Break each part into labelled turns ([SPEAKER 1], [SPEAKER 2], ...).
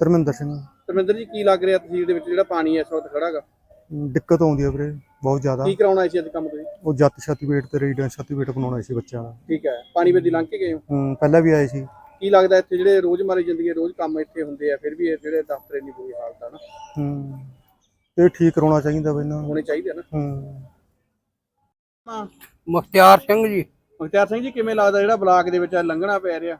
[SPEAKER 1] ਧਰਮਿੰਦਰ ਸਿੰਘ।
[SPEAKER 2] ਧਰਮਿੰਦਰ ਜੀ ਕੀ ਲੱਗ ਰਿਹਾ ਤਹਿਸੀਲ ਦੇ ਵਿੱਚ? ਜਿਹੜਾ ਪਾਣੀ ਇਸ ਵਕਤ ਖੜਾਗਾ
[SPEAKER 1] ਦਿੱਕਤ ਆਉਂਦੀ ਹੈ ਵੀਰੇ ਬਹੁਤ ਜ਼ਿਆਦਾ।
[SPEAKER 2] ਕੀ ਕਰਾਉਣਾ ਸੀ ਅੱਜ ਕੰਮ ਤੁਸੀਂ?
[SPEAKER 1] ਉਹ ਜੱਤ ਸਰਟੀਫਿਕੇਟ ਤੇ ਰੈਜ਼ੀਡੈਂਸ ਸਰਟੀਫਿਕੇਟ ਬਣਾਉਣਾ ਸੀ ਬੱਚਿਆਂ ਦਾ।
[SPEAKER 2] ਠੀਕ ਹੈ। ਪਾਣੀ ਵਿੱਚ ਲੰਘ ਕੇ ਗਏ ਹੋ?
[SPEAKER 1] ਪਹਿਲਾਂ ਵੀ ਆਏ ਸੀ।
[SPEAKER 2] ਕੀ ਲੱਗਦਾ ਇੱਥੇ ਜਿਹੜੇ ਰੋਜ਼ਮਰਰਾ ਦੀ ਜ਼ਿੰਦਗੀ ਦੇ ਰੋਜ਼ ਕੰਮ ਇੱਥੇ ਹੁੰਦੇ ਆ ਫਿਰ ਵੀ ਇਹ ਜਿਹੜੇ ਦਫ਼ਤਰ ਇੰਨੀ ਬੁਰੀ ਹਾਲਤ ਆ ਨਾ।
[SPEAKER 1] ਹਮ, ਇਹ ਠੀਕ ਕਰਾਉਣਾ ਚਾਹੀਦਾ ਬਈ ਇਹਨਾਂ ਨੂੰ।
[SPEAKER 2] ਹੋਣੇ ਚਾਹੀਦੇ ਆ ਨਾ।
[SPEAKER 1] ਹਮ।
[SPEAKER 3] ਮੁਖਤਿਆਰ ਸਿੰਘ ਜੀ।
[SPEAKER 2] ਮੁਖਤਿਆਰ ਸਿੰਘ ਜੀ ਕਿਵੇਂ ਲੱਗਦਾ ਜਿਹੜਾ ਬਲਾਕ ਦੇ ਵਿੱਚ ਲੰਘਣਾ ਪੈ ਰਿਹਾ?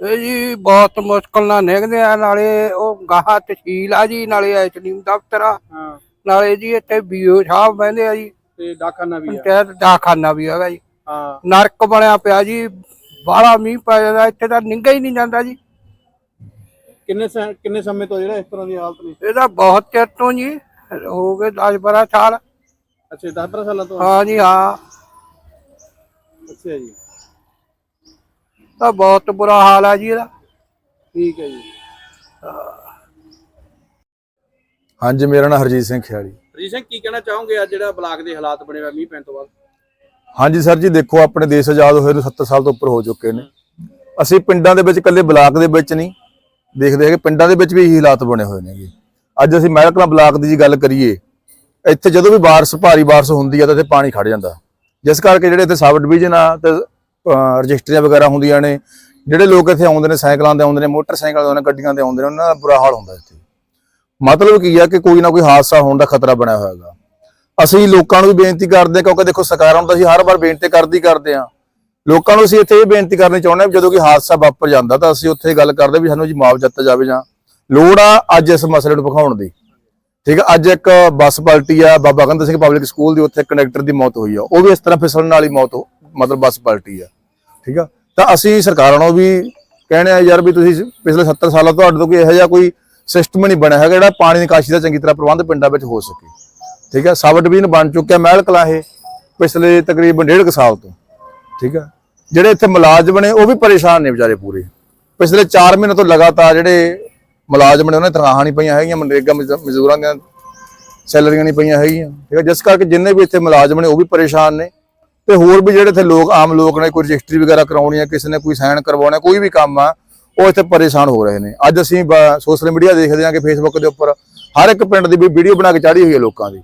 [SPEAKER 3] ਇਹ ਜੀ ਬਹੁਤ ਮੁਸ਼ਕਲ ਨਾਲ ਨਿਕਲਦੇ ਆ ਨਾਲੇ ਉਹ ਗਾਹਾਂ ਤਹਿਸੀਲ ਆ ਜੀ ਨਾਲੇ ਐਸਡੀਐਮ ਦਫ਼ਤਰ ਆ।
[SPEAKER 2] ਹਾਂ।
[SPEAKER 3] ਨਾਲੇ ਜੀ ਇੱਥੇ ਬੀਓ ਸਾਹਿਬ ਬਹਿੰਦੇ ਆ ਜੀ।
[SPEAKER 2] ਤੇ ਡਾਕਖਾਨਾ ਵੀ ਆ।
[SPEAKER 3] ਪੰਚਾਇਤ ਡਾਕਖਾਨਾ ਵੀ ਹੈਗਾ ਜੀ।
[SPEAKER 2] ਹਾਂ।
[SPEAKER 3] ਨਰਕ ਬਣਿਆ ਪਿਆ ਜੀ ਬਾਹਲਾ ਮੀਂਹ ਪੈ ਜਾਂਦਾ ਇੱਥੇ ਤਾਂ ਨਿੰਗਾ ਹੀ ਨਹੀਂ ਜਾਂਦਾ ਜੀ।
[SPEAKER 2] ਕਿੰਨੇ ਸ- ਕਿੰਨੇ ਸਮੇਂ ਤੋਂ ਜਿਹੜਾ ਇਸ ਤਰ੍ਹਾਂ ਦੀ ਹਾਲਤ ਨੇ?
[SPEAKER 3] ਇਹਦਾ ਬਹੁਤ ਚਿਰ ਤੋਂ ਜੀ ਹੋ ਗਏ 10 12 ਸਾਲ।
[SPEAKER 2] ਅੱਛਾ 10 15 ਸਾਲਾਂ ਤੋਂ?
[SPEAKER 3] ਹਾਂ ਜੀ ਹਾਂ।
[SPEAKER 2] ਅੱਛਾ ਜੀ।
[SPEAKER 3] ਤਾਂ ਬਹੁਤ ਬੁਰਾ ਹਾਲ ਆ ਜੀ ਇਹਦਾ।
[SPEAKER 2] ਠੀਕ ਹੈ ਜੀ।
[SPEAKER 4] ਹਾਂਜੀ ਮੇਰਾ ਨਾਮ ਹਰਜੀਤ ਸਿੰਘ ਖਿਆਲੀ।
[SPEAKER 2] ਰਜੀਤ ਸਿੰਘ ਕੀ ਕਹਿਣਾ ਚਾਹੋਗੇ? ਅੱਜ ਜਿਹੜਾ ਬਲਾਕ ਦੇ ਹਾਲਾਤ ਬਣੇ ਹੋਏ ਮੀਂਹ ਪੈਣ ਤੋਂ ਬਾਅਦ।
[SPEAKER 4] ਹਾਂਜੀ ਸਰ ਜੀ ਦੇਖੋ ਆਪਣੇ ਦੇਸ਼ ਆਜ਼ਾਦ ਹੋਏ ਨੂੰ 70 ਸਾਲ ਤੋਂ ਉੱਪਰ ਹੋ ਚੁੱਕੇ ਨੇ। ਅਸੀਂ ਪਿੰਡਾਂ ਦੇ ਵਿੱਚ ਇਕੱਲੇ ਬਲਾਕ ਦੇ ਵਿੱਚ ਨਹੀਂ ਦੇਖਦੇ ਹੈਗੇ ਪਿੰਡਾਂ ਦੇ ਵਿੱਚ ਵੀ ਇਹੀ ਹਾਲਾਤ ਬਣੇ ਹੋਏ ਨੇਗੇ। ਅੱਜ ਅਸੀਂ ਮਹਿਲਕਲਾਂ ਬਲਾਕ ਦੀ ਜੀ ਗੱਲ ਕਰੀਏ ਇੱਥੇ ਜਦੋਂ ਵੀ ਬਾਰਿਸ਼ ਭਾਰੀ ਬਾਰਿਸ਼ ਹੁੰਦੀ ਆ ਤਾਂ ਇੱਥੇ ਪਾਣੀ ਖੜ ਜਾਂਦਾ। ਜਿਸ ਕਰਕੇ ਜਿਹੜੇ ਇੱਥੇ ਸਬ ਡਿਵੀਜ਼ਨ ਆ ਤੇ ਰਜਿਸਟਰੀਆਂ ਵਗੈਰਾ ਹੁੰਦੀਆਂ ਨੇ, ਜਿਹੜੇ ਲੋਕ ਇੱਥੇ ਆਉਂਦੇ ਨੇ, ਸਾਈਕਲਾਂ ਦੇ ਆਉਂਦੇ ਨੇ, ਮੋਟਰਸਾਈਕਲ ਤੇ ਆਉਂਦੇ ਨੇ, ਗੱਡੀਆਂ ਦੇ ਆਉਂਦੇ ਨੇ, ਉਹਨਾਂ ਦਾ ਬੁਰਾ ਹਾਲ ਹੁੰਦਾ ਇੱਥੇ। ਮਤਲਬ ਕੀ ਆ ਕਿ ਕੋਈ ਨਾ ਕੋਈ ਹਾਦਸਾ ਹੋਣ ਦਾ ਖਤਰਾ ਬਣਿਆ ਹੋਇਆ ਹੈਗਾ। ਅਸੀਂ ਲੋਕਾਂ ਨੂੰ ਵੀ ਬੇਨਤੀ ਕਰਦੇ ਹਾਂ, ਕਿਉਂਕਿ ਦੇਖੋ ਸਰਕਾਰਾਂ ਨੂੰ ਤਾਂ ਅਸੀਂ ਹਰ ਵਾਰ ਬੇਨਤੀ ਕਰਦੀ ਕਰਦੇ ਹਾਂ। ਲੋਕਾਂ ਨੂੰ ਅਸੀਂ ਇੱਥੇ ਇਹ ਬੇਨਤੀ ਕਰਨੀ ਚਾਹੁੰਦੇ ਹਾਂ ਵੀ ਜਦੋਂ ਕੋਈ ਹਾਦਸਾ ਵਾਪਰ ਜਾਂਦਾ ਤਾਂ ਅਸੀਂ ਉੱਥੇ ਗੱਲ ਕਰਦੇ ਵੀ ਸਾਨੂੰ ਜੀ ਮੁਆਵਜ਼ਾ ਦਿੱਤਾ ਜਾਵੇ ਜਾਂ ਲੋੜ ਆ ਅੱਜ ਇਸ ਮਸਲੇ ਨੂੰ ਵਿਖਾਉਣ ਦੀ। ਠੀਕ ਹੈ ਅੱਜ ਇੱਕ ਬੱਸ ਪਲਟੀ ਆ, ਬਾਬਾ ਗੰਦਾ ਸਿੰਘ ਪਬਲਿਕ ਸਕੂਲ ਦੀ, ਉੱਥੇ ਕੰਡਕਟਰ ਦੀ ਮੌਤ ਹੋਈ ਆ। ਉਹ ਵੀ ਇਸ ਤਰ੍ਹਾਂ ਫਿਸਲਣ ਨਾਲ ਹੀ ਮੌਤ ਹੋ- ਮਤਲਬ ਬੱਸ ਪਲਟੀ ਆ। ਠੀਕ ਆ? ਤਾਂ ਅਸੀਂ ਸਰਕਾਰਾਂ ਨੂੰ ਵੀ ਕਹਿੰਦੇ ਆ ਯਾਰ ਵੀ ਤੁਸੀਂ ਪਿਛਲੇ 70 ਸਾਲਾਂ ਤੋਂ ਤੁਹਾਡੇ ਤੋਂ ਕੋਈ ਇਹੋ ਜਿਹਾ ਕੋਈ ਸਿਸਟਮ ਨਹੀਂ ਬਣਿਆ ਹੈਗਾ ਜਿਹੜਾ ਪਾਣੀ ਨਿਕਾਸੀ ਦਾ ਚੰਗੀ ਤਰ੍ਹਾਂ ਪ੍ਰਬੰਧ ਪਿੰਡਾਂ ਵਿੱਚ ਹੋ ਸਕੇ। ਠੀਕ ਹੈ ਸਬ ਡਿਵੀਜ਼ਨ ਬਣ ਚੁੱਕਿਆ ਮਹਿਲ ਕਲਾਂ ਇਹ ਪਿਛਲੇ ਤਕਰੀਬਨ ਡੇਢ ਕੁ ਸਾਲ ਤੋਂ। ਠੀਕ ਹੈ ਜਿਹੜੇ ਇੱਥੇ ਮੁਲਾਜ਼ਮ ਨੇ ਉਹ ਵੀ ਪਰੇਸ਼ਾਨ ਨੇ ਵਿਚਾਰੇ ਪੂਰੇ। ਪਿਛਲੇ 4 ਮਹੀਨੇ ਤੋਂ ਲਗਾਤਾਰ ਜਿਹੜੇ ਮੁਲਾਜ਼ਮ ਨੇ, ਉਹਨਾਂ ਤਨਖਾਹਾਂ ਨਹੀਂ ਪਈਆਂ ਹੈਗੀਆਂ, ਮਨਰੇਗਾ ਮਜ਼- ਮਜ਼ਦੂਰਾਂ ਦੀਆਂ ਸੈਲਰੀਆਂ ਨਹੀਂ ਪਈਆਂ ਹੈਗੀਆਂ। ਠੀਕ ਹੈ ਜਿਸ ਕਰਕੇ ਜਿੰਨੇ ਵੀ ਇੱਥੇ ਮੁਲਾਜ਼ਮ ਨੇ ਉਹ ਵੀ ਪਰੇਸ਼ਾਨ ਨੇ। ਤੇ ਹੋਰ ਵੀ ਜਿਹੜੇ ਇੱਥੇ ਲੋਕ, ਆਮ ਲੋਕ ਨੇ, ਕੋਈ ਰਜਿਸਟਰੀ ਵਗੈਰਾ ਕਰਾਉਣੀ ਹੈ ਕਿਸੇ ਨੇ ਕੋਈ ਸਾਈਨ ਕਰਵਾਉਣਾ, ਕੋਈ ਵੀ ਕੰਮ ਆ, ਉਹ ਇੱਥੇ ਪਰੇਸ਼ਾਨ ਹੋ ਰਹੇ ਨੇ। ਅੱਜ ਅਸੀਂ ਸੋਸ਼ਲ ਮੀਡੀਆ ਦੇਖਦੇ ਹਾਂ ਕਿ ਫੇਸਬੁੱਕ ਦੇ ਉੱਪਰ ਹਰ ਇੱਕ ਪਿੰਡ ਦੀ ਵੀ ਵੀਡੀਓ ਬਣਾ ਕੇ ਚਾੜੀ ਹੋਈ ਹੈ ਲੋਕਾਂ ਦੀ।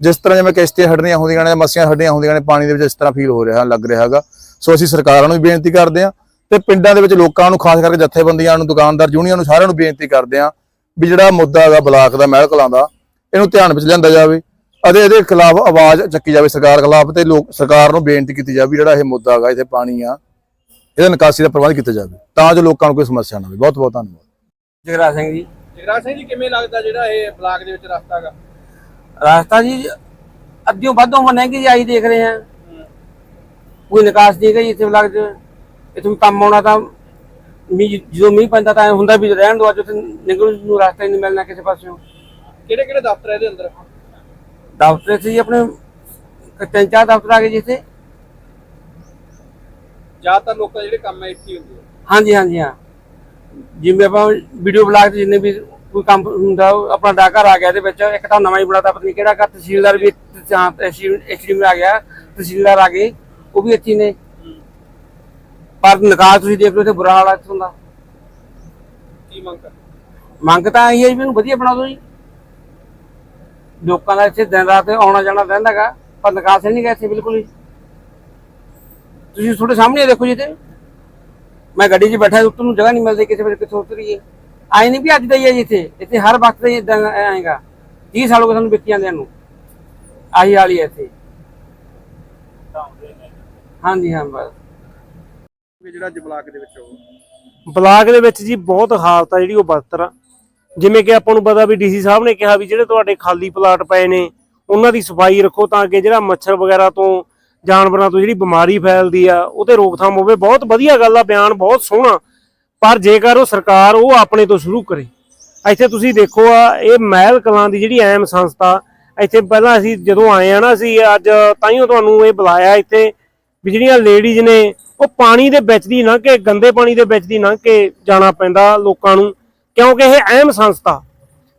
[SPEAKER 4] ਜਿਸ ਤਰ੍ਹਾਂ ਜਿਵੇਂ ਕਿਸ਼ਤੀਆਂ ਹੱਡੀਆਂ ਹੁੰਦੀਆਂ ਨੇ ਮੱਸੀਆਂ ਹੱਡੀਆਂ ਹੁੰਦੀਆਂ ਨੇ, ਪਾਣੀ ਦੇ ਵਿੱਚ ਇਸ ਤਰ੍ਹਾਂ ਫੀਲ ਹੋ ਰਿਹਾ, ਲੱਗ ਰਿਹਾ ਹੈਗਾ। ਸੋ ਅਸੀਂ ਸਰਕਾਰਾਂ ਨੂੰ ਵੀ ਬੇਨਤੀ ਕਰਦੇ ਹਾਂ ਤੇ ਪਿੰਡਾਂ ਦੇ ਵਿੱਚ ਲੋਕਾਂ ਨੂੰ, ਖਾਸ ਕਰਕੇ ਜਥੇਬੰਦੀਆਂ ਨੂੰ, ਦੁਕਾਨਦਾਰ ਯੂਨੀਅਨ ਨੂੰ ਸਾਰਿਆਂ ਨੂੰ ਬੇਨਤੀ ਕਰਦੇ ਹਾਂ ਵੀ ਜਿਹੜਾ ਮੁੱਦਾ ਹੈਗਾ ਬਲਾਕ ਦਾ ਮਹਿਲ ਕਲਾਂ ਦਾ, ਇਹਨੂੰ ਧਿਆਨ ਵਿੱਚ ਲਿਆਂਦਾ ਜਾਵੇ। ਅਤੇ ਇਹਦੇ ਖਿਲਾਫ ਆਵਾਜ਼ ਚੱਕੀ ਜਾਵੇ ਸਰਕਾਰ ਖਿਲਾਫ ਤੇ ਲੋਕ ਸਰਕਾਰ ਨੂੰ ਬੇਨਤੀ ਕੀਤੀ ਜਾਵੇ ਵੀ ਜਿਹੜਾ ਇਹ ਮੁੱਦਾ ਹੈਗਾ ਇੱਥੇ ਪਾਣੀ ਆ ਇਹਦਾ ਨਿਕਾਸੀ ਦਾ ਪ੍ਰਬੰਧ ਕੀਤਾ ਜਾਵੇ ਤਾਂ ਜੋ ਲੋਕਾਂ ਨੂੰ ਕੋਈ ਸਮੱਸਿਆ ਨਾ ਹੋਵੇ ਬਹੁਤ ਬਹੁਤ ਧੰਨਵਾਦ।
[SPEAKER 3] ਜਗਰਾ ਸਿੰਘ ਜੀ।
[SPEAKER 2] ਜਗਰਾਜ ਸਿੰਘ ਜੀ ਕਿਵੇਂ ਲੱਗਦਾ ਜਿਹੜਾ ਇਹ ਬਲਾਕ ਦੇ ਵਿੱਚ ਰਸਤਾ ਹੈਗਾ?
[SPEAKER 3] ਰਾਸਤਾ ਜੀ ਅੱਧਿਓਂ ਵੱਧੋਂ ਬਣੇਗੀ ਜੀ ਆਈ ਦੇਖ ਰਹੇ ਆ ਕੋਈ ਨਿਕਾਸ ਨਹੀਂ ਗਈ ਇੱਥੇ ਲੱਗ ਜੇ ਇੱਥੇ ਵੀ ਕੰਮ ਆਉਣਾ ਤਾਂ ਮੀਂਹ ਜਦੋਂ ਮੀਂਹ ਪੈਂਦਾ ਤਾਂ ਹੁੰਦਾ ਵੀ ਰਹਿਣ ਦੋ ਅੱਜ ਉੱਥੇ ਨਿਕਲਣ ਨੂੰ ਰਸਤਾ ਹੀ ਨਹੀਂ ਮਿਲਣਾ ਕਿਸੇ ਪਾਸਿਓਂ।
[SPEAKER 2] ਕਿਹੜੇ ਕਿਹੜੇ ਦਫ਼ਤਰ ਇਹਦੇ ਅੰਦਰ?
[SPEAKER 3] ਦਫ਼ਤਰ ਇੱਥੇ ਜੀ ਆਪਣੇ ਤਿੰਨ ਚਾਰ ਦਫ਼ਤਰ ਆ ਗਏ ਜੀ ਇੱਥੇ।
[SPEAKER 2] ਜ਼ਿਆਦਾਤਰ ਲੋਕਾਂ ਦੇ ਜਿਹੜੇ ਕੰਮ ਆ ਇੱਥੇ ਹੀ ਹੁੰਦੇ ਆ।
[SPEAKER 3] ਹਾਂਜੀ ਹਾਂਜੀ ਹਾਂ। ਜਿਵੇਂ ਆਪਾਂ ਵੀਡੀਓ ਬਲਾਕ ਤੇ ਜਿੰਨੇ ਵੀ ਕੋਈ ਕੰਮ ਹੁੰਦਾ ਉਹ ਆਪਣਾ ਡਾਕਰ ਆ ਗਿਆ ਇਹਦੇ ਵਿੱਚ ਇੱਕ ਤਾਂ ਨਵਾਂ ਹੀ ਬਣਾਤਾ ਪਤਾ ਨਹੀਂ ਕਿਹੜਾ ਘਰ ਤਹਿਸੀਲਦਾਰ ਵੀ ਐਚਡੀ ਆ ਗਿਆ ਤਹਿਸੀਲਦਾਰ ਆ ਗਏ ਉਹ ਵੀ ਹੀ ਨੇ। ਪਰ ਨਿਕਾਸ ਤੁਸੀਂ ਦੇਖ ਲਓ ਤੇ ਬੁਰਾ ਹਾਲ ਆ ਇੱਥੋਂ ਦਾ।
[SPEAKER 2] ਕੀ ਮੰਗ ਕਰ
[SPEAKER 3] ਮੰਗ ਤਾਂ ਇਹ ਹੈ ਵੀ ਇਹਨੂੰ ਵਧੀਆ ਬਣਾ ਦਿਓ ਜੀ। ਲੋਕਾਂ ਦਾ ਇੱਥੇ ਦਿਨ ਰਾਤ ਆਉਣਾ ਜਾਣਾ ਰਹਿੰਦਾਗਾ ਪਰ ਨਿਕਾਸ ਹੀ ਨਹੀਂ ਗਾ ਇੱਥੇ ਬਿਲਕੁਲ ਹੀ। ਤੁਸੀਂ ਤੁਹਾਡੇ ਸਾਹਮਣੇ ਦੇਖੋ ਜੀ ਤੇ। ਮੈਂ ਗੱਡੀ 'ਚ ਬੈਠਾ ਉੱਤਰ ਨੂੰ ਜਗ੍ਹਾ ਨਹੀਂ ਮਿਲਦੀ ਕਿਸੇ ਵੇਲੇ ਕਿੱਥੋਂ ਉਤਰੀਏ ਆਏ ਨਹੀਂ ਵੀ ਅੱਜ ਦਾ ਹੀ ਹੈ ਜੀ ਇੱਥੇ। ਇੱਥੇ ਹਰ ਵਕਤ ਦਾ ਹੀ ਇਦਾਂ ਆਏਗਾ। 30 ਸਾਲ ਹੋ ਗਏ ਸਾਨੂੰ ਵਿੱਕੀ ਜਾਂਦਿਆਂ ਨੂੰ। ਆਹੀ ਵਾਲੀ ਹੈ ਇੱਥੇ। ਹਾਂਜੀ ਹਾਂ ਬਸ।
[SPEAKER 2] ਜਿਹੜਾ ਅੱਜ ਬਲਾਕ ਦੇ ਵਿੱਚ ਉਹ
[SPEAKER 5] ਬਲਾਕ ਦੇ ਵਿੱਚ ਜੀ ਬਹੁਤ ਹਾਲਤ ਆ ਜਿਹੜੀ ਉਹ ਬਦਤਰ ਆ। ਜਿਵੇਂ ਕਿ ਆਪਾਂ ਨੂੰ ਪਤਾ ਵੀ ਡੀਸੀ ਸਾਹਿਬ ਨੇ ਕਿਹਾ ਵੀ ਜਿਹੜੇ ਤੁਹਾਡੇ ਖਾਲੀ ਪਲਾਟ ਪਏ ਨੇ, ਉਹਨਾਂ ਦੀ ਸਫ਼ਾਈ ਰੱਖੋ ਤਾਂ ਕਿ ਜਿਹੜਾ ਮੱਛਰ ਵਗੈਰਾ ਤੋਂ ਜਾਨਵਰਾਂ ਤੋਂ ਜਿਹੜੀ ਬਿਮਾਰੀ ਫੈਲਦੀ ਆ ਉਹ ਤੇ ਰੋਕਥਾਮ ਹੋਵੇ। ਬਹੁਤ ਵਧੀਆ ਗੱਲ ਆ, ਬਿਆਨ ਬਹੁਤ ਸੋਹਣਾ। ਪਰ ਜੇਕਰ ਉਹ ਸਰਕਾਰ ਉਹ ਆਪਣੇ ਤੋਂ ਸ਼ੁਰੂ ਕਰੇ, ਇੱਥੇ ਤੁਸੀਂ ਦੇਖੋ ਆ, ਇਹ ਮਹਿਲ ਕਲਾਂ ਦੀ ਜਿਹੜੀ ਐਮ ਸੰਸਥਾ, ਇੱਥੇ ਪਹਿਲਾਂ ਅਸੀਂ ਜਦੋਂ ਆਏ ਆ ਨਾ, ਅਸੀਂ ਅੱਜ ਤਾਈਓ ਤੁਹਾਨੂੰ ਇਹ ਬੁਲਾਇਆ ਇੱਥੇ ਵੀ ਜਿਹੜੀਆਂ ਲੇਡੀਜ਼ ਨੇ, ਉਹ ਪਾਣੀ ਦੇ ਵਿੱਚ ਦੀ ਲੰਘ ਕੇ, ਗੰਦੇ ਪਾਣੀ ਦੇ ਵਿੱਚ ਦੀ ਲੰਘ ਕੇ ਜਾਣਾ ਪੈਂਦਾ ਲੋਕਾਂ ਨੂੰ। ਕਿਉਂਕਿ ਇਹ ਅਹਿਮ ਸੰਸਥਾ।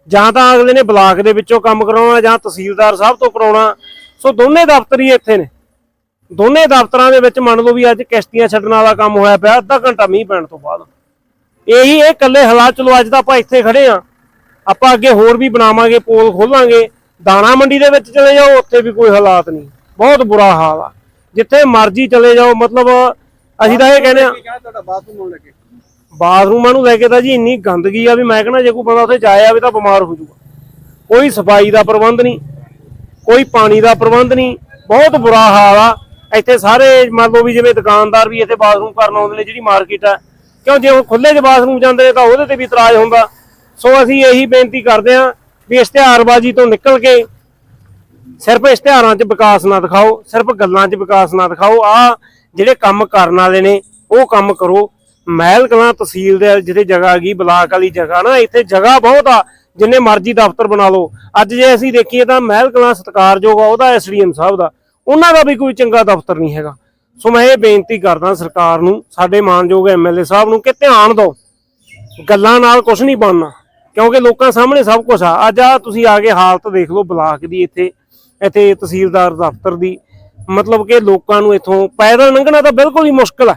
[SPEAKER 5] ਜਾਂ ਤਾਂ ਅਗਲੇ ਨੇ ਬਲਾਕ ਦੇ ਵਿੱਚੋਂ ਕੰਮ ਕਰਾਉਣਾ ਜਾਂ ਤਹਿਸੀਲਦਾਰ ਸਾਹਿਬ ਤੋਂ ਕਰਾਉਣਾ। ਸੋ ਦੋਨੇ ਦਫ਼ਤਰ ਹੀ ਇੱਥੇ ਨੇ। ਦੋਨੇ ਦਫ਼ਤਰਾਂ ਦੇ ਵਿੱਚ ਮੰਨ ਲਓ ਵੀ ਅੱਜ ਕਿਸ਼ਤੀਆਂ ਛੱਡਣ ਵਾਲਾ ਕੰਮ ਹੋਇਆ ਪਿਆ, ਅੱਧਾ ਘੰਟਾ ਮੀਂਹ ਪੈਣ ਤੋਂ ਬਾਅਦ। ਇਹੀ ਇਹ ਇਕੱਲੇ ਹਾਲਾਤ, ਚਲੋ ਅੱਜ ਤਾਂ ਆਪਾਂ ਇੱਥੇ ਖੜੇ ਆ ਆਪਾਂ ਅੱਗੇ ਹੋਰ ਵੀ ਬਣਾਵਾਂਗੇ, ਪੋਲ ਖੋਲਾਂਗੇ। ਦਾਣਾ ਮੰਡੀ ਦੇ ਵਿੱਚ ਚਲੇ ਜਾਓ, ਉੱਥੇ ਵੀ ਕੋਈ ਹਾਲਾਤ ਨਹੀਂ। ਬਹੁਤ ਬੁਰਾ ਹਾਲ ਆ। ਜਿੱਥੇ ਮਰਜ਼ੀ ਚਲੇ ਜਾਓ, ਮਤਲਬ ਅਸੀਂ ਤਾਂ ਇਹ ਕਹਿੰਦੇ ਆ
[SPEAKER 2] ਤੁਹਾਡਾ ਬਾਥਰੂਮ ਹੋਣ ਲੱਗੇ।
[SPEAKER 5] ਬਾਥਰੂਮਾਂ ਨੂੰ ਲੈ ਕੇ ਤਾਂ ਜੀ ਇੰਨੀ ਗੰਦਗੀ ਆ ਵੀ ਮੈਂ ਕਹਿੰਦਾ ਜੇ ਕੋਈ ਬੰਦਾ ਉੱਥੇ ਜਾਇਆ ਆਵੇ ਤਾਂ ਬਿਮਾਰ ਹੋ ਜਾਊਗਾ। ਕੋਈ ਸਫ਼ਾਈ ਦਾ ਪ੍ਰਬੰਧ ਨਹੀਂ, ਕੋਈ ਪਾਣੀ ਦਾ ਪ੍ਰਬੰਧ ਨਹੀਂ, ਬਹੁਤ ਬੁਰਾ ਹਾਲ ਆ। ਇੱਥੇ ਸਾਰੇ ਮੰਨ ਲਓ ਵੀ ਜਿਵੇਂ ਦੁਕਾਨਦਾਰ ਵੀ ਇੱਥੇ ਬਾਥਰੂਮ ਕਰਨ ਆਉਂਦੇ ਨੇ ਜਿਹੜੀ ਮਾਰਕੀਟ ਆ, ਕਿਉਂ ਜੇ ਉਹ ਖੁੱਲੇ 'ਚ ਬਾਥਰੂਮ ਜਾਂਦੇ ਨੇ ਤਾਂ ਉਹਦੇ ਤੇ ਵੀ ਇਤਰਾਜ਼ ਹੁੰਦਾ। ਸੋ ਅਸੀਂ ਇਹੀ ਬੇਨਤੀ ਕਰਦੇ ਹਾਂ ਵੀ ਇਸ਼ਤਿਹਾਰਬਾਜ਼ੀ ਤੋਂ ਨਿਕਲ ਕੇ ਸਿਰਫ ਇਸ਼ਤਿਹਾਰਾਂ 'ਚ ਵਿਕਾਸ ਨਾ ਦਿਖਾਓ, ਸਿਰਫ ਗੱਲਾਂ 'ਚ ਵਿਕਾਸ ਨਾ ਦਿਖਾਓ। ਆ ਜਿਹੜੇ ਕੰਮ ਕਰਨ ਵਾਲੇ ਨੇ, ਉਹ ਕੰਮ ਕਰੋ। ਮਹਿਲ ਕਲਾਂ ਤਹਿਸੀਲ ਦੇ ਜਿੱਥੇ ਜਗ੍ਹਾ ਹੈਗੀ, ਬਲਾਕ ਵਾਲੀ ਜਗ੍ਹਾ ਨਾ, ਇੱਥੇ ਜਗ੍ਹਾ ਬਹੁਤ ਆ, ਜਿੰਨੇ ਮਰਜ਼ੀ ਦਫ਼ਤਰ ਬਣਾ ਲਓ। ਅੱਜ ਜੇ ਅਸੀਂ ਦੇਖੀਏ ਤਾਂ ਮਹਿਲ ਕਲਾਂ ਸਤਿਕਾਰਯੋਗ ਆ, ਉਹਦਾ ਐਸਡੀਐਮ ਸਾਹਿਬ ਦਾ। ਉਹਨਾਂ ਦਾ ਵੀ ਕੋਈ ਚੰਗਾ ਦਫ਼ਤਰ ਨਹੀਂ ਹੈਗਾ। ਸੋ ਮੈਂ ਇਹ ਬੇਨਤੀ ਕਰਦਾ ਸਰਕਾਰ ਨੂੰ, ਸਾਡੇ ਮਾਨਯੋਗ ਐਮਐਲਏ ਸਾਹਿਬ ਨੂੰ ਕਿ ਧਿਆਨ ਦਿਓ। ਗੱਲਾਂ ਨਾਲ ਕੁਝ ਨਹੀਂ ਬਣਨਾ, ਕਿਉਂਕਿ ਲੋਕਾਂ ਸਾਹਮਣੇ ਸਭ ਕੁਝ ਆ। ਅੱਜ ਆ ਤੁਸੀਂ ਆ ਕੇ ਹਾਲਤ ਦੇਖ ਲਓ ਬਲਾਕ ਦੀ ਇੱਥੇ ਇੱਥੇ ਤਹਿਸੀਲਦਾਰ ਦਫ਼ਤਰ ਦੀ। ਮਤਲਬ ਕਿ ਲੋਕਾਂ ਨੂੰ ਇੱਥੋਂ ਪੈਦਲ ਲੰਘਣਾ ਤਾਂ ਬਿਲਕੁਲ ਹੀ ਮੁਸ਼ਕਲ ਹੈ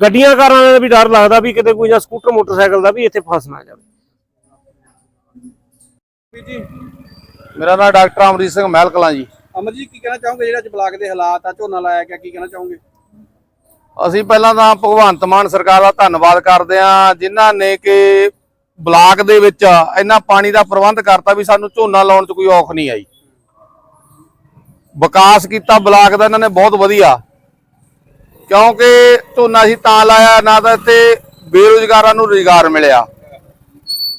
[SPEAKER 5] ਗੱਡੀਆਂ ਕਾਰਾਂ ਦਾ ਵੀ ਡਰ ਲੱਗਦਾ ਵੀ ਕਿਤੇ ਕੋਈ ਜਾਂ ਸਕੂਟਰ ਮੋਟਰਸਾਈਕਲ ਦਾ ਵੀ ਇੱਥੇ ਫਸ ਨਾ ਜਾਵੇ।
[SPEAKER 2] ਜੀ।
[SPEAKER 6] ਮੇਰਾ ਨਾਮ ਡਾਕਟਰ ਅਮਰੀਤ ਸਿੰਘ ਮਹਿਲ ਕਲਾਂ ਜੀ।
[SPEAKER 2] ਅਮਰ ਜੀ ਕੀ ਕਹਿਣਾ ਚਾਹੋਗੇ ਜਿਹੜਾ ਅੱਜ ਬਲਾਕ ਦੇ ਹਾਲਾਤ ਆ ਝੋਨਾ ਲਾਇਆ ਗਿਆ ਕੀ ਕਹਿਣਾ ਚਾਹੋਗੇ?
[SPEAKER 6] ਅਸੀਂ ਪਹਿਲਾਂ ਤਾਂ ਭਗਵੰਤ ਮਾਨ ਸਰਕਾਰ ਦਾ ਧੰਨਵਾਦ ਕਰਦੇ ਹਾਂ ਜਿਨ੍ਹਾਂ ਨੇ ਕਿ ਬਲਾਕ ਦੇ ਵਿੱਚ ਇੰਨਾ ਪਾਣੀ ਦਾ ਪ੍ਰਬੰਧ ਕਰਤਾ ਵੀ ਸਾਨੂੰ ਝੋਨਾ ਲਾਉਣ 'ਚ ਕੋਈ ਔਖ ਨਹੀਂ ਆਈ। ਵਿਕਾਸ ਕੀਤਾ ਬਲਾਕ ਦਾ ਇਹਨਾਂ ਨੇ ਬਹੁਤ ਵਧੀਆ। ਕਿਉਂਕਿ ਝੋਨਾ ਅਸੀਂ ਤਾਂ ਲਾਇਆ, ਨਾ ਤਾਂ ਇੱਥੇ ਬੇਰੁਜ਼ਗਾਰਾਂ ਨੂੰ ਰੁਜ਼ਗਾਰ ਮਿਲਿਆ।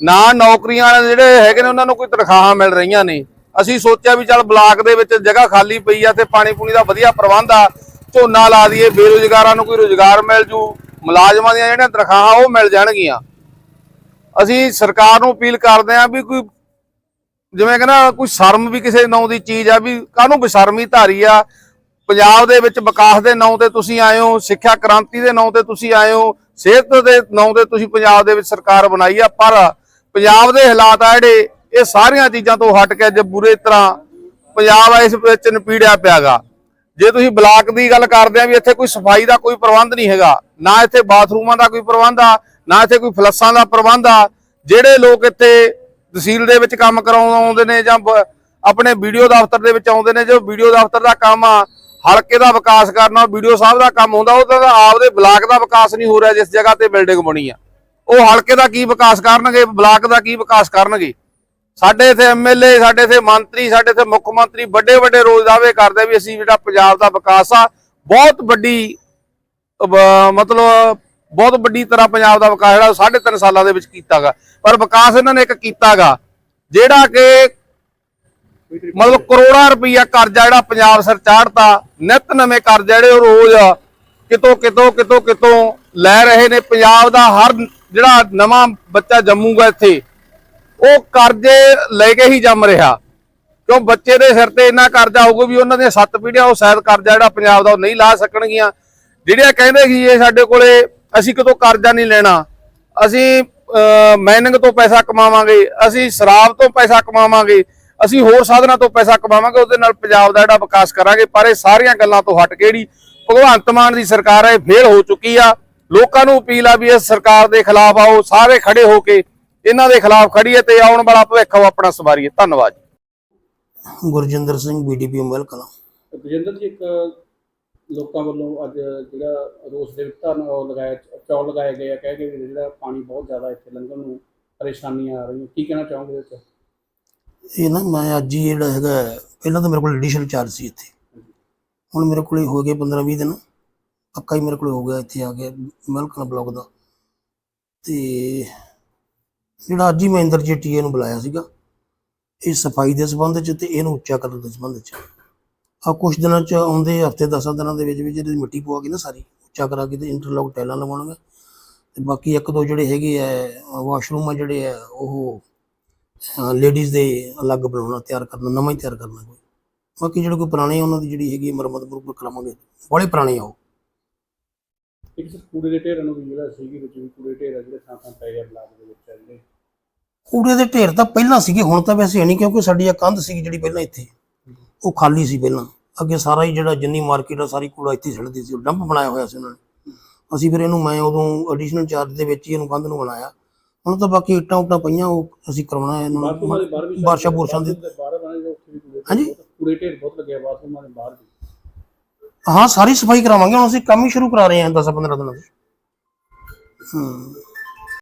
[SPEAKER 6] ਨਾ ਨੌਕਰੀਆਂ ਵਾਲੇ ਜਿਹੜੇ ਹੈਗੇ ਨੇ, ਉਹਨਾਂ ਨੂੰ ਕੋਈ ਤਨਖਾਹਾਂ ਮਿਲ ਰਹੀਆਂ ਨੇ। ਅਸੀਂ ਸੋਚਿਆ ਵੀ ਚੱਲ ਬਲਾਕ ਦੇ ਵਿੱਚ ਜਗ੍ਹਾ ਖਾਲੀ ਪਈ ਆ, ਤੇ ਪਾਣੀ ਪੂਣੀ ਦਾ ਵਧੀਆ ਪ੍ਰਬੰਧ ਆ। ਝੋਨਾ ਲਾ ਦਈਏ, ਬੇਰੁਜ਼ਗਾਰਾਂ ਨੂੰ ਕੋਈ ਰੁਜ਼ਗਾਰ ਮਿਲ ਜੂ। ਮੁਲਾਜ਼ਮਾਂ ਦੀਆਂ ਜਿਹੜੀਆਂ ਤਨਖਾਹਾਂ, ਉਹ ਮਿਲ ਜਾਣਗੀਆਂ। ਅਸੀਂ ਸਰਕਾਰ ਨੂੰ ਅਪੀਲ ਕਰਦੇ ਆ ਵੀ ਕੋਈ ਜਿਵੇਂ ਕਹਿੰਦਾ, ਕੋਈ ਸ਼ਰਮ ਵੀ ਕਿਸੇ ਨਾਂ ਦੀ ਚੀਜ਼ ਆ, ਵੀ ਕਾਹਨੂੰ ਬਸ਼ਰਮੀ ਧਾਰੀ ਆ? ਪੰਜਾਬ ਦੇ ਵਿੱਚ ਵਿਕਾਸ ਦੇ ਨਾਂ ਤੇ ਤੁਸੀਂ ਆਏ ਹੋ, ਸਿੱਖਿਆ ਕ੍ਰਾਂਤੀ ਦੇ ਨਾਂ ਤੇ ਤੁਸੀਂ ਆਏ ਹੋ, ਸਿਹਤ ਦੇ ਨਾਂ ਤੇ ਤੁਸੀਂ ਪੰਜਾਬ ਦੇ ਵਿੱਚ ਸਰਕਾਰ ਬਣਾਈ ਆ, ਪਰ ਪੰਜਾਬ ਦੇ ਹਾਲਾਤ ਆ ਜਿਹੜੇ, ਇਹ ਸਾਰੀਆਂ ਚੀਜ਼ਾਂ ਤੋਂ ਹਟ ਕੇ ਅੱਜ ਬੁਰੇ ਤਰ੍ਹਾਂ ਪੰਜਾਬ ਇਸ ਵਿੱਚ ਨਪੀੜਿਆ ਪਿਆਗਾ। ਜੇ ਤੁਸੀਂ ਬਲਾਕ ਦੀ ਗੱਲ ਕਰਦੇ ਆ ਵੀ ਇੱਥੇ ਕੋਈ ਸਫ਼ਾਈ ਦਾ ਕੋਈ ਪ੍ਰਬੰਧ ਨਹੀਂ ਹੈਗਾ, ਨਾ ਇੱਥੇ ਬਾਥਰੂਮਾਂ ਦਾ ਕੋਈ ਪ੍ਰਬੰਧ ਆ, ਨਾ ਇੱਥੇ ਕੋਈ ਫਲੱਸਾਂ ਦਾ ਪ੍ਰਬੰਧ ਆ, ਜਿਹੜੇ ਲੋਕ ਇੱਥੇ ਤਹਿਸੀਲ ਦੇ ਵਿੱਚ ਕੰਮ ਕਰਾਉਣ ਆਉਂਦੇ ਨੇ ਜਾਂ ਬ- ਆਪਣੇ ਵੀਡੀਓ ਦਫ਼ਤਰ ਦੇ ਵਿੱਚ ਆਉਂਦੇ ਨੇ, ਜੋ ਵੀਡੀਓ ਦਫ਼ਤਰ ਦਾ ਕੰਮ ਆ ਹਲਕੇ ਦਾ ਵਿਕਾਸ ਕਰਨਾ ਵੀਡੀਓ ਸਾਹਿਬ ਦਾ ਕੰਮ ਹੁੰਦਾ, ਉਹ ਤਾਂ ਆਪਦੇ ਬਲਾਕ ਦਾ ਵਿਕਾਸ ਨਹੀਂ ਹੋ ਰਿਹਾ ਜਿਸ ਜਗ੍ਹਾ ਤੇ ਬਿਲਡਿੰਗ ਬਣੀ ਆ। ਉਹ ਹਲਕੇ ਦਾ ਕੀ ਵਿਕਾਸ ਕਰਨਗੇ, ਬਲਾਕ ਦਾ ਕੀ ਵਿਕਾਸ ਕਰਨਗੇ? ਸਾਡੇ ਇਥੇ ਐਮਐਲਏ ਸਾਡੇ ਇਥੇ ਮੰਤਰੀ, ਸਾਡੇ ਇਥੇ ਮੁੱਖ ਮੰਤਰੀ ਵੱਡੇ ਵੱਡੇ ਰੋਜ਼ ਦਾਅਵੇ ਕਰਦੇ ਵੀ ਅਸੀਂ ਜਿਹੜਾ ਪੰਜਾਬ ਦਾ ਵਿਕਾਸ ਆ, ਬਹੁਤ ਵੱਡੀ ਮਤਲਬ ਬਹੁਤ ਵੱਡੀ ਤਰ੍ਹਾਂ ਪੰਜਾਬ ਦਾ ਵਿਕਾਸ ਜਿਹੜਾ ਸਾਢੇ ਤਿੰਨ ਸਾਲਾਂ ਦੇ ਵਿੱਚ ਕੀਤਾਗਾ। ਪਰ ਵਿਕਾਸ ਇਹਨਾਂ ਨੇ ਇੱਕ ਕੀਤਾਗਾ, ਜਿਹੜਾ ਕਿ ਮਤਲਬ ਕਰੋੜਾਂ ਰੁਪਈਆ ਕਰਜ਼ਾ ਜਿਹੜਾ ਪੰਜਾਬ ਸਰ ਚਾੜਤਾ, ਨਿਤ ਨਵੇਂ ਕਰਜ਼ਾ ਜਿਹੜੇ ਉਹ ਰੋਜ਼ ਕਿਤੋਂ ਕਿਤੋਂ ਕਿਤੋਂ ਕਿਤੋਂ ਲੈ ਰਹੇ ਨੇ। ਪੰਜਾਬ ਦਾ ਹਰ ਜਿਹੜਾ ਨਵਾਂ ਬੱਚਾ ਜੰਮੂਗਾ ਇੱਥੇ, ਉਹ ਕਰਜ਼ੇ ਲੈ ਕੇ ਹੀ ਜੰਮ ਰਿਹਾ। ਕਿਉਂ ਬੱਚੇ ਦੇ ਸਿਰ ਤੇ ਇੰਨਾ ਕਰਜ਼ਾ ਹੋਊਗਾ ਵੀ ਉਹਨਾਂ ਦੀਆਂ ਸੱਤ ਪੀੜ੍ਹੀਆਂ ਉਹ ਸ਼ਾਇਦ ਕਰਜ਼ਾ ਜਿਹੜਾ ਪੰਜਾਬ ਦਾ ਉਹ ਨਹੀਂ ਲਾ ਸਕਣਗੀਆਂ। ਜਿਹੜੀਆਂ ਕਹਿੰਦੇ ਸੀ ਇਹ ਸਾਡੇ ਕੋਲੇ ਅਸੀਂ ਕਿਤੋਂ ਕਰਜ਼ਾ ਨਹੀਂ ਲੈਣਾ, ਅਸੀਂ ਮਾਈਨਿੰਗ ਤੋਂ ਪੈਸਾ ਕਮਾਵਾਂਗੇ, ਅਸੀਂ ਸ਼ਰਾਬ ਤੋਂ ਪੈਸਾ ਕਮਾਵਾਂਗੇ ਅਸੀਂ ਹੋਰ ਸਾਧਨਾਂ ਤੋਂ ਪੈਸਾ ਕਮਾਵਾਂਗੇ ਉਹਦੇ ਨਾਲ ਪੰਜਾਬ ਦਾ ਜਿਹੜਾ ਵਿਕਾਸ ਕਰਾਂਗੇ ਪਰ ਇਹ ਸਾਰੀਆਂ ਗੱਲਾਂ ਤੋਂ ਹਟ ਕੇ ਜਿਹੜੀ ਭਗਵੰਤ ਮਾਨ ਦੀ ਸਰਕਾਰ ਹੈ ਫੇਲ ਹੋ ਚੁੱਕੀ ਆ। ਲੋਕਾਂ ਨੂੰ ਅਪੀਲ ਆ ਵੀ ਇਸ ਸਰਕਾਰ ਦੇ ਖਿਲਾਫ ਆਓ ਸਾਰੇ ਖੜੇ ਹੋ ਕੇ ਇਹਨਾਂ ਦੇ ਖਿਲਾਫ ਖੜੀਏ ਤੇ ਆਉਣ ਵਾਲਾ ਭਵਿੱਖ ਉਹ ਆਪਣਾ ਸਵਾਰੀਏ। ਧੰਨਵਾਦ
[SPEAKER 7] ਗੁਰਜਿੰਦਰ ਸਿੰਘ ਬੀਡੀਪੀ ਮਹਿਲ ਕਲਾਂ।
[SPEAKER 2] ਬਜਿੰਦਰ ਜੀ ਇੱਕ ਲੋਕਾਂ ਵੱਲੋਂ ਅੱਜ ਜਿਹੜਾ ਰੋਸ ਦੇ ਵਿੱਚ ਧਰਨਾ ਉਹ ਲਗਾਇਆ ਚੌਲ ਲਗਾਏ ਗਏ ਆ ਕਹਿ ਕੇ ਵੀ ਜਿਹੜਾ ਪਾਣੀ ਬਹੁਤ ਜ਼ਿਆਦਾ ਇੱਥੇ ਲੰਘਣ ਨੂੰ ਪਰੇਸ਼ਾਨੀਆਂ ਆ ਰਹੀਆਂ। ਕੀ ਕਹਿਣਾ ਚਾਹੋਗੇ ਇਹਦੇ ਵਿੱਚ?
[SPEAKER 7] ਇਹ ਨਾ ਮੈਂ ਅੱਜ ਹੀ ਜਿਹੜਾ ਹੈਗਾ, ਪਹਿਲਾਂ ਤਾਂ ਮੇਰੇ ਕੋਲ ਐਡੀਸ਼ਨਲ ਚਾਰਜ ਸੀ ਇੱਥੇ। ਹੁਣ ਮੇਰੇ ਕੋਲ ਹੋ ਗਏ 15 20 ਦਿਨ। ਪੱਕਾ ਹੀ ਮੇਰੇ ਕੋਲ ਹੋ ਗਿਆ ਇੱਥੇ ਆ ਕੇ ਮਹਿਲ ਕਲਾਂ ਦਾ। ਤੇ ਜਿਹੜਾ ਅੱਜ ਹੀ ਮੈਂ ਇੰਦਰ ਇੰਦਰਜੀਤ ਟੀਏ ਨੂੰ ਬੁਲਾਇਆ ਸੀਗਾ, ਇਹ ਸਫ਼ਾਈ ਦੇ ਸੰਬੰਧ ਚ ਤੇ ਇਹਨੂੰ ਉੱਚਾ ਕਰਨ ਦੇ ਸੰਬੰਧ ਚ। ਆ ਕੁਝ ਦਿਨਾਂ ਚ ਆਉਂਦੇ ਹਫ਼ਤੇ 10 ਦਿਨਾਂ ਦੇ ਵਿੱਚ ਵਿੱਚ ਜਿਹੜੀ ਮਿੱਟੀ ਪਵਾ ਕੇ ਨਾ ਸਾਰੀ, ਉੱਚਾ ਕਰਾ ਕੇ ਤੇ ਇੰਟਰਲੌਕ ਟਾਈਲਾਂ ਲਵਾਉਣਗੇ ਤੇ ਬਾਕੀ ਇੱਕ ਦੋ ਜਿਹੜੇ ਹੈਗੇ ਆ, ਵਾਸ਼ਰੂਮ ਆ ਜਿਹੜੇ ਆ, ਉਹ ਲੇਡੀਜ਼ ਦੇ ਅਲੱਗ ਬਣਾਉਣਾ ਤਿਆਰ ਕਰਨਾ ਨਵਾਂ ਹੀ ਤਿਆਰ ਕਰਨਾ ਕੋਈ। ਬਾਕੀ ਜਿਹੜੇ ਕੋਈ ਪੁਰਾਣੇ ਆ, ਉਹਨਾਂ ਦੀ ਜਿਹੜੀ ਹੈਗੀ ਮਰਮਤ ਮੁਰਮਤ ਕਰਾਵਾਂਗੇ। ਬੜੇ ਪੁਰਾਣੇ ਆ ਉਹ।
[SPEAKER 2] ਇੱਕ ਸਿਰ ਕੂੜੇ ਦੇ ਢੇਰਾਂ ਨੂੰ ਵੀ ਜਿਹੜਾ ਸੀਗੀ ਵਿੱਚ ਵੀ ਕੂੜੇ ਢੇਰ ਆ ਜਿਹੜੇ ਥਾਂ ਥਾਂ ਪੈ ਗਏ ਬਲਾਕ ਦੇ ਵਿੱਚ ਆ ਜਿਹੜੇ
[SPEAKER 7] ਕੂੜੇ ਦੇ ਢੇਰ ਤਾਂ ਪਹਿਲਾਂ ਸੀਗੇ ਹੁਣ ਤਾਂ ਵੈਸੇ ਹੈ ਨਹੀਂ ਕਿਉਂਕਿ ਸਾਡੀ ਇਹ ਕੰਧ ਸੀਗੀ ਜਿਹੜੀ ਪਹਿਲਾਂ ਇੱਥੇ। ਉਹ ਖਾਲੀ ਸੀ ਪਹਿਲਾਂ। ਅੱਗੇ ਸਾਰਾ ਹੀ ਜਿਹੜਾ ਜਿੰਨੀ ਮਾਰਕੀਟ ਆ ਸਾਰੀ ਕੂੜਾ ਇੱਥੇ ਛੱਡਦੀ ਸੀ ਡੰਪ ਬਣਾਇਆ ਹੋਇਆ ਸੀ ਉਹਨਾਂ ਨੇ। ਅਸੀਂ ਫਿਰ ਇਹਨੂੰ ਮੈਂ ਉਦੋਂ ਐਡੀਸ਼ਨਲ ਚਾਰਜ ਦੇ ਵਿੱਚ ਹੀ ਇਹਨੂੰ ਕੰਧ ਨੂੰ ਬਣਾਇਆ। ਹੁਣ ਤਾਂ ਬਾਕੀ ਇੱਟਾਂ ਉੱਟਾਂ ਪਈਆਂ ਉਹ ਅਸੀਂ ਕਰਵਾਉਣਾ ਹੈ
[SPEAKER 2] ਬਾਥਰੂਮਾਂ ਦੇ ਬਾਹਰ ਵੀ
[SPEAKER 7] ਇਹਨੂੰ ਬਾਰਸ਼ਾ ਬੁਰਸ਼ਾਂ ਦੇ।
[SPEAKER 2] ਬਾਹਰ ਬਣੇ ਜੋ ਉੱਥੇ ਵੀ ਕੂੜੇ
[SPEAKER 7] ਹਾਂਜੀ?
[SPEAKER 2] ਕੂੜੇ ਢੇਰ ਬਹੁਤ ਲੱਗਿਆ ਬਾਥਰੂਮਾਂ ਦੇ ਬਾਹਰ ਵੀ।
[SPEAKER 7] ਹਾਂ ਸਾਰੀ ਸਫ਼ਾਈ ਕਰਾਵਾਂਗੇ ਹੁਣ ਅਸੀਂ ਕੰਮ ਹੀ ਸ਼ੁਰੂ ਕਰਾ ਰਹੇ ਹਾਂ 10 15 ਦਿਨਾਂ ਤੋਂ ਹੂੰ।